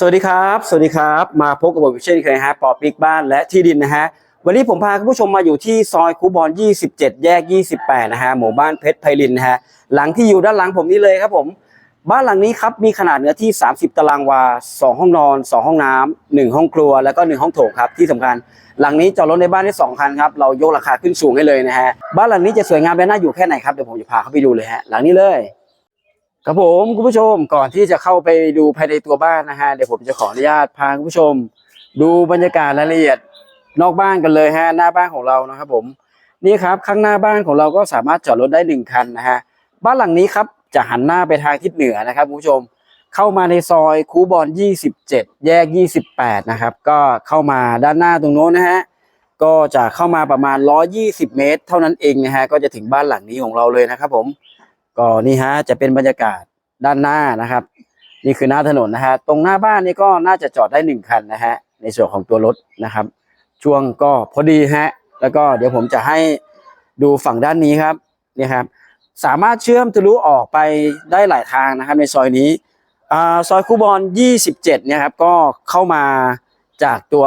สวัสดีครับ สวัสดีครับ มาพบกับผมเช่นเคยฮะปอปิกบ้านและที่ดินนะฮะ วันนี้ผมพาคุณผู้ชมมาอยู่ที่ซอยคูบอน27 แยก 28 นะฮะ หมู่บ้านเพชรไพลินนะฮะ หลังที่อยู่ด้านหลังผมนี่เลยครับผม บ้านหลังนี้ครับ มีขนาดเนื้อที่ 30 ตารางวา 2 ห้องนอน 2 ห้องน้ำ1ห้องครัว แล้วก็ 1 ห้องโถงครับ ที่สำคัญ หลังนี้จอดรถในบ้านได้2คันครับ เรายกราคาขึ้นสูงให้เลยนะฮะ บ้านหลังนี้จะสวยงามและน่าอยู่แค่ไหนครับ เดี๋ยวผมจะพาเข้าไปดูเลยฮะ หลังนี้เลย ครับผมคุณผู้ชมก่อนที่จะเข้าไปดูภายในตัวบ้านนะฮะเดี๋ยวผมจะขออนุญาตพาคุณผู้ชม ดูบรรยากาศรายละเอียดนอกบ้านกันเลยฮะหน้าบ้านของเรานะครับผมนี่ครับข้างหน้าบ้านของเราก็สามารถจอดรถได้หนึ่งคันนะฮะบ้านหลังนี้ครับจะหันหน้าไปทางทิศเหนือนะครับคุณผู้ชมเข้ามาในซอยคูบอน27 แยก 28 นะครับ ก็เข้ามาด้านหน้าตรงโน้นนะฮะก็จะเข้ามาประมาณ 120 เมตร เท่านั้นเองนะฮะก็จะถึงบ้านหลังนี้ของเราเลยนะครับผม ก็นี่ฮะจะเป็นบรรยากาศด้านหน้านะครับ นี่คือหน้าถนนนะฮะตรงหน้าบ้านนี่ก็น่าจะจอดได้หนึ่งคันนะฮะในส่วนของตัวรถนะครับ ช่วงก็พอดีฮะแล้วก็เดี๋ยวผมจะให้ดูฝั่งด้านนี้ครับนี่ครับ สามารถเชื่อมทะลุออกไปได้หลายทางนะครับ ในซอยนี้อ่าซอยคูบอน27เนี่ยครับก็เข้ามาจากตัว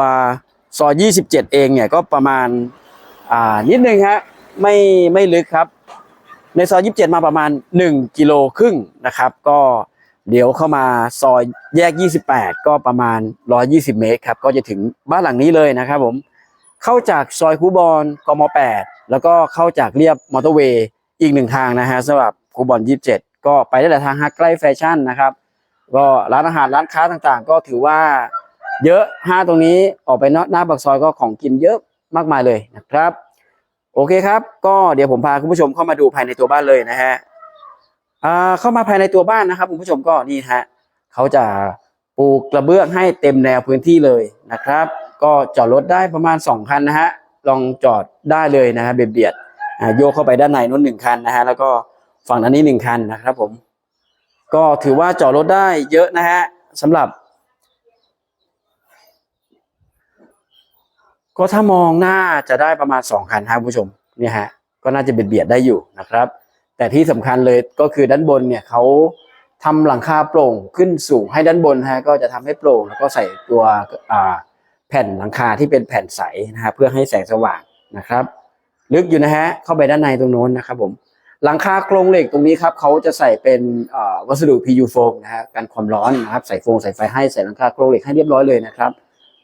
ซอย 27 เองเนี่ยก็ประมาณอ่านิดนึงฮะไม่ไม่ลึกครับ ในซอย27มาประมาณ 1 กิโลครึ่งนะครับ ก็เดี๋ยวเข้ามาซอยแยก 28 ก็ประมาณ 120 เมตรครับ ก็จะถึงบ้านหลังนี้เลยนะครับผม เข้าจากซอยคูบอนกม 8 แล้วก็เข้าจากเรียบมอเตอร์เวย์อีกหนึ่งทางนะฮะสำหรับคูบอน 27 ก็ไปได้หลายทางฮะใกล้แฟชั่นนะครับ ก็ร้านอาหารร้านค้าต่างๆ ก็ถือว่าเยอะห้าตรงนี้ออกไปนอกหน้าปากซอยก็ของกินเยอะมากมายเลยนะครับ โอเคครับ ก็เดี๋ยวผมพาคุณผู้ชมเข้ามาดูภายในตัวบ้านเลยนะฮะอ่าเข้ามาภายในตัวบ้านนะครับคุณผู้ชมก็นี่ฮะเขาจะปูกระเบื้องให้เต็มแนวพื้นที่เลยนะครับ ก็จอดรถได้ประมาณ 2 คันนะฮะลองจอดได้เลยนะฮะเบียดๆอ่าโยกเข้าไปด้านในนู้นหนึ่งคันนะฮะแล้วก็ฝั่งนั้นนี้หนึ่งคันนะครับผม ก็ถือว่าจอดรถได้เยอะนะฮะสำหรับ ก็ถ้ามองหน้าจะได้ประมาณ2คันครับผู้ชมเนี่ยฮะก็น่าจะเบียดเบียดได้อยู่นะครับ แต่ที่สำคัญเลยก็คือด้านบนเนี่ยเขาทำหลังคาโปร่งขึ้นสูงให้ด้านบนฮะก็จะทำให้โปร่งแล้วก็ใส่ตัวแผ่นหลังคาที่เป็นแผ่นใสนะฮะเพื่อให้แสงสว่างนะครับ ลึกอยู่นะฮะเข้าไปด้านในตรงโน้นนะครับผมหลังคาโครงเหล็กตรงนี้ครับเขาจะใส่เป็นวัสดุ PU โฟมนะฮะกันความร้อนนะครับใส่โฟมใส่ไฟให้ใส่หลังคาโครงเหล็กให้เรียบร้อยเลยนะครับ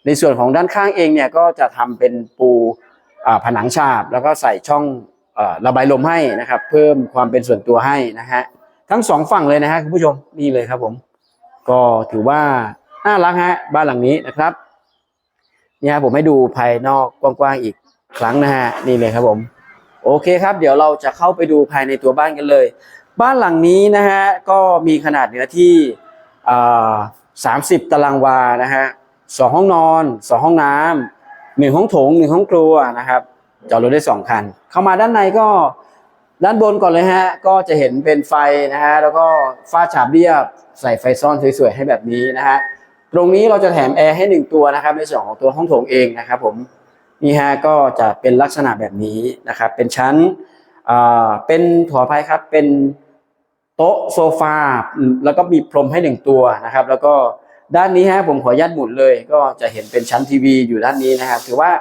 ในส่วนของด้านข้างเองเนี่ยก็จะทำเป็นปูผนังฉาบ แล้วก็ใส่ช่องอระบายลมให้นะครับ เพิ่มความเป็นส่วนตัวให้นะฮะทั้งสองฝั่งเลยนะฮะคุณผู้ชมนี่เลยครับผม ก็ถือว่าน่ารักฮะบ้านหลังนี้นะครับนี่ฮะผมให้ดูภายนอกกว้างๆอีกครั้งนะฮะนี่เลยครับผม โอเคครับ เดี๋ยวเราจะเข้าไปดูภายในตัวบ้านกันเลย บ้านหลังนี้นะฮะก็มีขนาดเนื้อที่ 30 ตารางวานะฮะ สองห้องนอนสองห้องน้ำหนึ่งห้องโถงหนึ่งห้องครัวนะครับจอดรถได้สองคัน เข้ามาด้านในก็ด้านบนก่อนเลยฮะ ก็จะเห็นเป็นไฟนะฮะแล้วก็ฝ้าฉาบเรียบ ใส่ไฟซ่อนสวยๆให้แบบนี้นะฮะตรงนี้เราจะแถมแอร์ให้หนึ่งตัวนะครับ ในส่วนของตัวห้องโถงเองนะครับผมนี่ฮะก็จะเป็นลักษณะแบบนี้นะครับ เป็นชั้นเป็นถอภัยครับเป็นโต๊ะโซฟาแล้วก็มีพรมให้หนึ่งตัวนะครับ แล้วก็ ด้านนี้ฮะผมขออนุญาตหมุนเลย ก็จะเห็นเป็นชั้นทีวีอยู่ด้านนี้นะครับ ถือว่า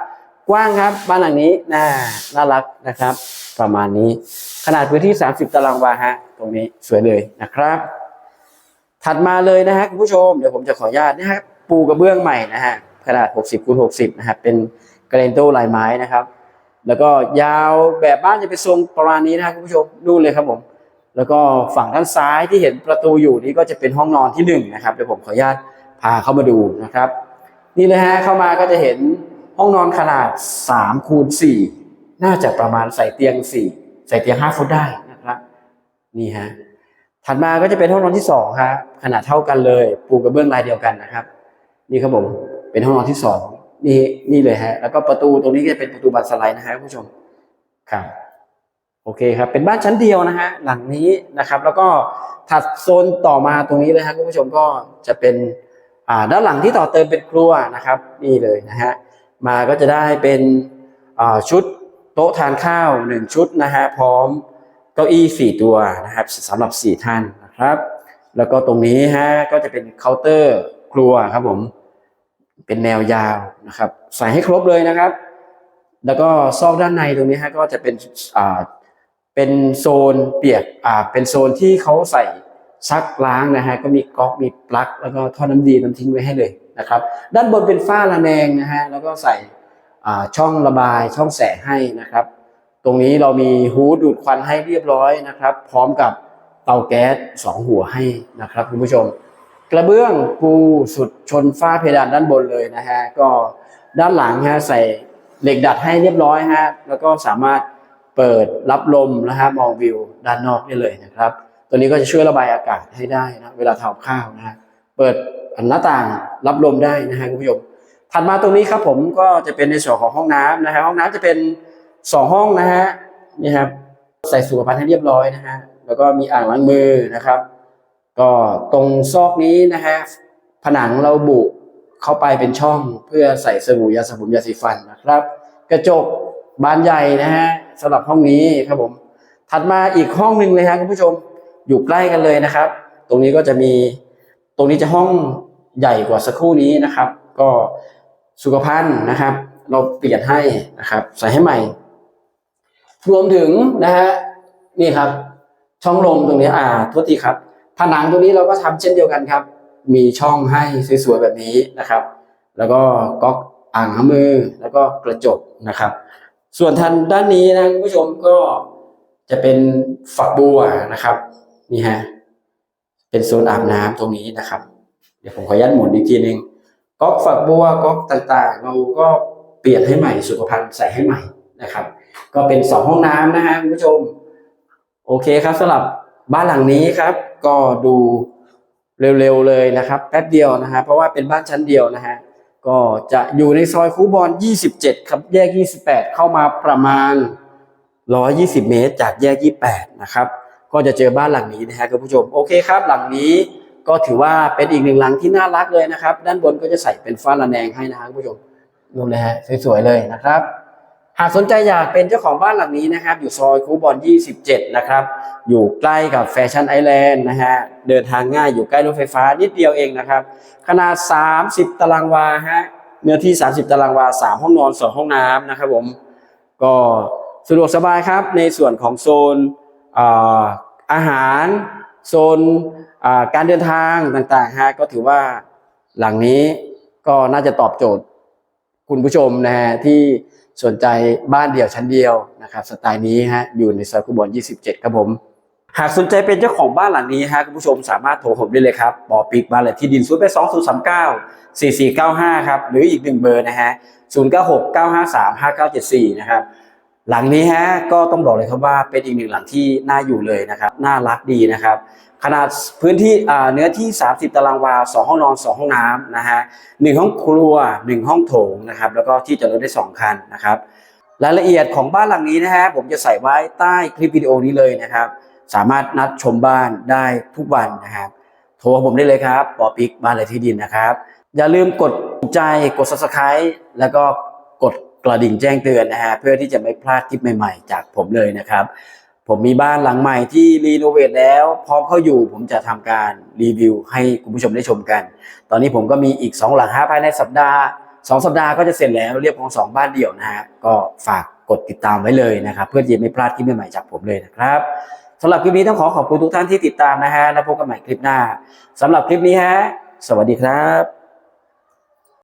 กว้างครับบ้านหลังนี้น่าน่ารักนะครับ ประมาณนี้ขนาดพื้นที่ 30 ตารางวาฮะตรงนี้สวยเลยนะครับ ถัดมาเลยนะฮะคุณผู้ชมเดี๋ยวผมจะขออนุญาตนะฮะปูกระเบื้องใหม่นะฮะขนาด 60คูณ60นะครับเป็นกระเรนโต้ลายไม้นะครับ แล้วก็ยาวแบบบ้านจะเป็นทรงประมาณนี้นะครับคุณผู้ชมดูเลยครับผมแล้วก็ฝั่งด้านซ้ายที่เห็นประตูอยู่นี่ก็จะเป็นห้องนอนที่หนึ่งนะครับเดี๋ยวผมขออนุญาต พาเข้ามาดูนะครับ นี่เลยฮะเข้ามาก็จะเห็นห้องนอนขนาด3คูณ4น่าจะประมาณใส่เตียง 4 ใส่เตียง 5ฟุตได้นะครับนี่ฮะถัดมาก็จะเป็นห้องนอนที่สองครับขนาดเท่ากันเลย ปูกระเบื้องลายเดียวกันนะครับ นี่ครับผมเป็นห้องนอนที่สองนี่นี่เลยฮะแล้วก็ประตูตรงนี้ก็จะเป็นประตูบานสไลด์นะฮะคุณผู้ชมครับโอเคครับ เป็นบ้านชั้นเดียวนะฮะหลังนี้นะครับ แล้วก็ถัดโซนต่อมาตรงนี้เลยครับคุณผู้ชมก็จะเป็น ด้านหลังที่ต่อเติมเป็นครัวนะครับนี่เลยนะฮะมาก็จะได้เป็นชุดโต๊ะทานข้าวหนึ่งชุดนะฮะพร้อมเก้าอี้สี่ตัวนะครับสำหรับสี่ท่านนะครับ แล้วก็ตรงนี้ฮะก็จะเป็นเคาน์เตอร์ครัวครับผมเป็นแนวยาวนะครับ ใส่ให้ครบเลยนะครับ แล้วก็ซอกด้านในตรงนี้ฮะก็จะเป็นอ่าเป็นโซนเปียกอ่าเป็นโซนที่เขาใส่ ซักล้างนะฮะก็มีก๊อกมีปลั๊กแล้วก็ท่อน้ำดีน้ำทิ้งไว้ให้เลยนะครับ ด้านบนเป็นฝ้าระแนงนะฮะแล้วก็ใส่ช่องระบายช่องแสงให้นะครับ ตรงนี้เรามีฮูดดูดควันให้เรียบร้อยนะครับ พร้อมกับเตาแก๊สสองหัวให้นะครับคุณผู้ชม กระเบื้องปูสุดชนฝ้าเพดานด้านบนเลยนะฮะก็ด้านหลังฮะใส่เหล็กดัดให้เรียบร้อยฮะแล้วก็สามารถเปิดรับลมนะฮะมองวิวด้านนอกได้เลยนะครับ ตัวนี้ก็จะช่วยระบายอากาศให้ได้นะเวลาทำข้าวนะฮะเปิดหน้าต่างรับลมได้นะฮะคุณผู้ชมถัดมาตรงนี้ครับผมก็จะเป็นในส่วนของห้องน้ำนะฮะห้องน้ำจะเป็นสองห้องนะฮะนี่ครับใส่สุขภัณฑ์ให้เรียบร้อยนะฮะแล้วก็มีอ่างล้างมือนะครับ ก็ตรงซอกนี้นะฮะผนังเราบุเข้าไปเป็นช่องเพื่อใส่สบู่ยาสระผมยาสีฟันนะครับ กระจกบานใหญ่นะฮะสำหรับห้องนี้ครับผมถัดมาอีกห้องหนึ่งเลยฮะคุณผู้ชม อยู่ใกล้กันเลยนะครับ ตรงนี้ก็จะมีตรงนี้จะห้องใหญ่กว่าสักครู่นี้นะครับ ก็สุขภัณฑ์นะครับ เราเปลี่ยนให้นะครับ ใส่ให้ใหม่ รวมถึงนะฮะนี่ครับ ช่องลมตรงนี้อ่าโทษทีครับ ผนังตรงนี้เราก็ทำเช่นเดียวกันครับ มีช่องให้สวยๆแบบนี้นะครับ แล้วก็ก๊อกอ่างล้างมือแล้วก็กระจกนะครับ ส่วนทางด้านนี้นะคุณผู้ชมก็จะเป็นฝักบัวนะครับ นี่ฮะ เป็นโซนอาบน้ำตรงนี้นะครับ เดี๋ยวผมขออนุญาตหมุนอีกทีหนึ่งก๊อกฝักบัวก๊อกต่างๆ เราก็เปลี่ยนให้ใหม่สุขภัณฑ์ใส่ให้ใหม่นะครับ ก็เป็นสองห้องน้ำนะฮะคุณผู้ชม โอเคครับสำหรับบ้านหลังนี้ครับ ก็ดูเร็วๆเลยนะครับ แป๊บเดียวนะฮะเพราะว่าเป็นบ้านชั้นเดียวนะฮะก็จะอยู่ในซอยคูบอล 27 ครับ แยก 28 เข้ามาประมาณ 120 เมตร จากแยก 28 นะครับ ก็จะเจอบ้านหลังนี้นะฮะคุณผู้ชมโอเคครับ หลังนี้ก็ถือว่าเป็นอีกหนึ่งหลังที่น่ารักเลยนะครับ ด้านบนก็จะใส่เป็นฟ้าระแนงให้นะฮะคุณผู้ชมดูเลยฮะสวยๆเลยนะครับ หากสนใจอยากเป็นเจ้าของบ้านหลังนี้นะครับ อยู่ซอยคูบอล27 นะครับ อยู่ใกล้กับแฟชั่นไอแลนด์นะฮะเดินทางง่ายอยู่ใกล้รถไฟฟ้านิดเดียวเองนะครับ ขนาด 30 ตารางวาฮะเนื้อที่ 30 ตารางวา 3 ห้องนอน 2 ห้องน้ำนะครับผมก็สะดวกสบายครับในส่วนของโซน อาหารโซนการเดินทางต่างๆฮะก็ถือว่าหลังนี้ก็น่าจะตอบโจทย์คุณผู้ชมนะฮะที่สนใจบ้านเดี่ยวชั้นเดียวนะครับสไตล์นี้ฮะอยู่ในซอยคุบอล27 ครับผม หากสนใจเป็นเจ้าของบ้านหลังนี้ฮะคุณผู้ชมสามารถโทรผมได้เลยครับปอปิกบ้านเลขที่ดิน0 8 2 0 3 9 4 4 9 5ครับหรืออีกหนึ่งเบอร์นะฮะ0 9 6 9 5 3 5 9 7 4นะครับ หลังนี้ฮะก็ต้องบอกเลยครับว่าเป็นอีกหนึ่งหลังที่น่าอยู่เลยนะครับน่ารักดีนะครับ ขนาดพื้นที่เนื้อที่ 30 ตารางวา 2 ห้องนอน 2 ห้องน้ำนะฮะหห้องครัว 1 ห้องโถงนะครับแล้วก็ที่จอดรถได้ 2 คันนะครับรายละเอียดของบ้านหลังนี้นะฮะผมจะใส่ไว้ใต้คลิปวิดีโอนี้เลยนะครับ สามารถนัดชมบ้านได้ทุกวันนะครับโทรผมได้เลยครับปอปิกบ้านเลขที่ดินนะครับ อย่าลืมกดใจกด subscribe แล้วก็กด กระดิ่งแจ้งเตือนนะฮะเพื่อที่จะไม่พลาดคลิปใหม่ๆ จากผมเลยนะครับ ผมมีบ้านหลังใหม่ที่รีโนเวทแล้วพร้อมเข้าอยู่ผมจะทำการรีวิวให้คุณผู้ชมได้ชมกัน ตอนนี้ผมก็มีอีก 2 หลังฮะภายในสัปดาห์ 2 สัปดาห์ก็จะเสร็จแล้วเรียบของสองบ้านเดี่ยวนะฮะก็ฝากกดติดตามไว้เลยนะครับ เพื่อที่จะไม่พลาดคลิปใหม่ๆจากผมเลยนะครับสำหรับคลิปนี้ต้องขอขอบคุณทุกท่านที่ติดตามนะฮะแล้วพบกันใหม่คลิปหน้าสำหรับคลิปนี้ฮะ สวัสดีครับ